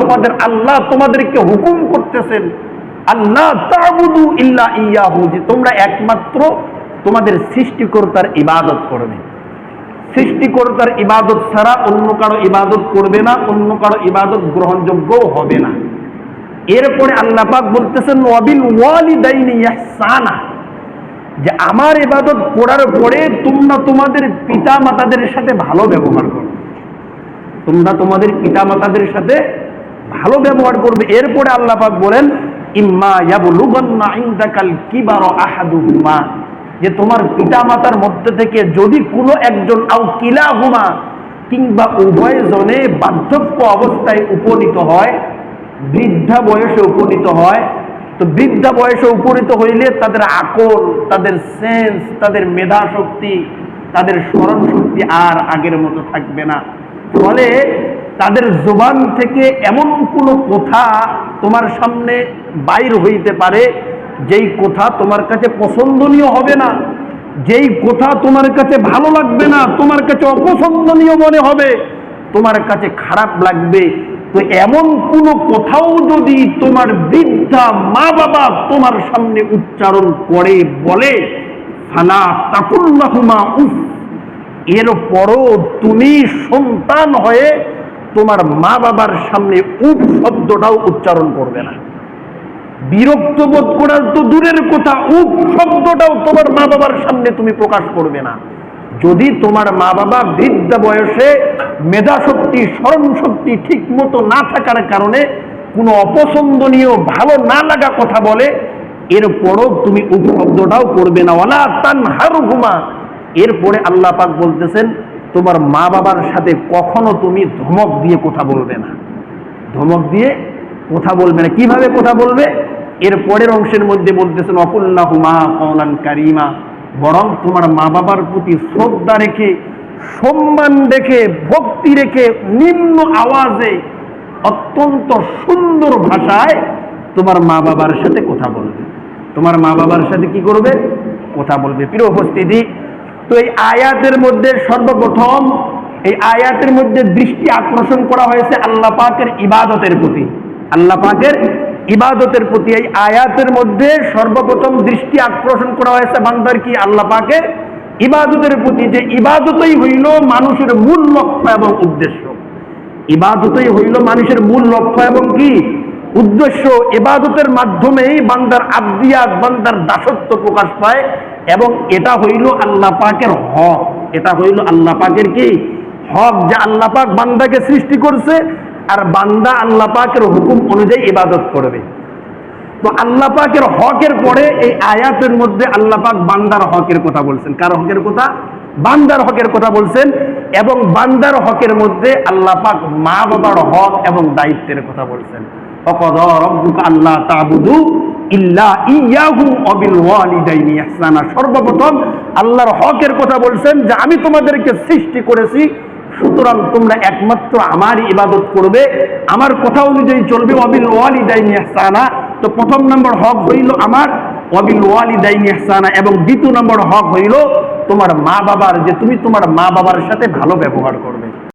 তোমাদের আল্লাহ তোমাদেরকে হুকুম করতেছেন, আল্লাহ ইল্লা ইয়াহু, যে তোমরা একমাত্র তোমাদের সৃষ্টিকর্তার ইবাদত করবে। সৃষ্টিকর্তার ইবাদত ছাড়া অন্য কারও ইবাদত করবে না, অন্য কারও ইবাদত গ্রহণযোগ্যও হবে না। এরপরে আল্লাহ পাক বলতেছেন, ওয়াবিল ওয়ালিদাইনি ইহসানা যে আমার ইবাদত করার পরে তোমরা তোমাদের পিতা মাতাদের সাথে ভালো ব্যবহার করো। তোমরা তোমাদের পিতা মাতাদের সাথে ভালো ব্যবহার করবে। এরপরে আল্লাহ পাক বলেন, ইম্মা ইয়াবলুগান্না ইনদাকাল কিবারা আহাদুহুমা। যে তোমার পিতা মাতার মধ্যে থেকে যদি কোনো একজন আও কিলাহুমা কিংবা উভয় জনে বার্ধক্য অবস্থায় উপনীত হয়, বৃদ্ধা বয়সে উপনীত হয়, তো বৃদ্ধা বয়সে উপনীত হইলে তাদের আকল, তাদের সেন্স, তাদের মেধা শক্তি তাদের স্মরণ শক্তি আর আগের মতো থাকবে না। ফলে তাদের জোবান থেকে এমন কোনো কথা তোমার সামনে বাইর হইতে পারে, যেই কথা তোমার কাছে পছন্দনীয় হবে না, যেই কথা তোমার কাছে ভালো লাগবে না, তোমার কাছে অপছন্দনীয় মনে হবে, তোমার কাছে খারাপ লাগবে। তো এমন কোনো কোথাও যদি তোমার বৃদ্ধা মা বাবা তোমার সামনে উচ্চারণ করে বলে, ফালা তাকুল্লাহুমা উফ এরপরও তুমি সন্তান হয়ে তোমার মা বাবার সামনে উপ শব্দটাও উচ্চারণ করবে না। বিরক্ত বোধ করার তো দূরের কথা উপ শব্দটাও তোমার মা বাবার সামনে তুমি প্রকাশ করবে না। যদি তোমার মা বাবা বৃদ্ধা বয়সে মেধা শক্তি স্মরণ শক্তি ঠিক মতো না থাকার কারণে কোনো অপছন্দনীয়, ভালো না লাগা কথা বলে, এরপরও তুমি উপশব্দটাও করবে না। ওলা তান হার হুমা এরপরে আল্লাহ পাক বলতেছেন, তোমার মা বাবার সাথে কখনো তুমি ধমক দিয়ে কথা বলবে না। ধমক দিয়ে কথা বলবে না। কীভাবে কথা বলবে? এর পরের অংশের মধ্যে বলতেছেন অকুল্লাহুমা কওলান কারিমা। বরং তোমার মা বাবার প্রতি শ্রদ্ধা রেখে, সম্মান রেখে, ভক্তি রেখে, নিম্ন আওয়াজে, অত্যন্ত সুন্দর ভাষায় তোমার মা বাবার সাথে কথা বলবে। তোমার মা বাবার সাথে কি করবে? কথা বলবে। প্রিয় উপস্থিতি তো এই আয়াতের মধ্যে সর্বপ্রথম এই আয়াতের মধ্যে দৃষ্টি আকর্ষণ করা হয়েছে আল্লাহ পাকের ইবাদতের প্রতি। আল্লাহ পাকের ইবাদতের প্রতি এই আয়াতের মধ্যে সর্বপ্রথম দৃষ্টি আকর্ষণ করা হয়েছে বান্দার কি? আল্লাহ পাকের ইবাদতের প্রতি যে ইবাদতই হইল মানুষের মূল লক্ষ্য এবং উদ্দেশ্য। ইবাদতই হইল মানুষের মূল লক্ষ্য এবং কি? উদ্দেশ্য। ইবাদতের মাধ্যমেই বান্দার আব্দিয়াত, বান্দার দাসত্ব প্রকাশ পায়। এবং এটা হইল আল্লাহ পাকের হক। এটা হইল আল্লাহ পাকের কি? হক যে আল্লাহ পাক বান্দাকে সৃষ্টি করছে, আর বান্দা আল্লাহ পাকের হুকুম অনুযায়ী ইবাদত করবে। তো আল্লাহ পাকের হকের পরে এই আয়াতের মধ্যে আল্লাহ পাক বান্দার হকের কথা বলছেন। কার হকের কথা? বান্দার হকের কথা বলছেন এবং বান্দার হকের মধ্যে আল্লাহ পাক মা বাবার হক এবং দায়িত্বের কথা বলছেন। অকদ রব্বুকা আল্লাহ তাবুদু সর্বপ্রথম আল্লাহর হকের কথা বলছেন যে আমি তোমাদেরকে সৃষ্টি করেছি, সুতরাং তোমরা একমাত্র আমার ইবাদত করবে। আমার কথা অনুযায়ী চলবে অবিল ওয়ালি ওয়ালিদাইনি ইহসানা। তো প্রথম নম্বর হক হইল আমার অবিল ওয়ালিদাইনি ইহসানা এবং দ্বিতীয় নম্বর হক হইল তোমার মা বাবার যে তুমি তোমার মা বাবার সাথে ভালো ব্যবহার করবে।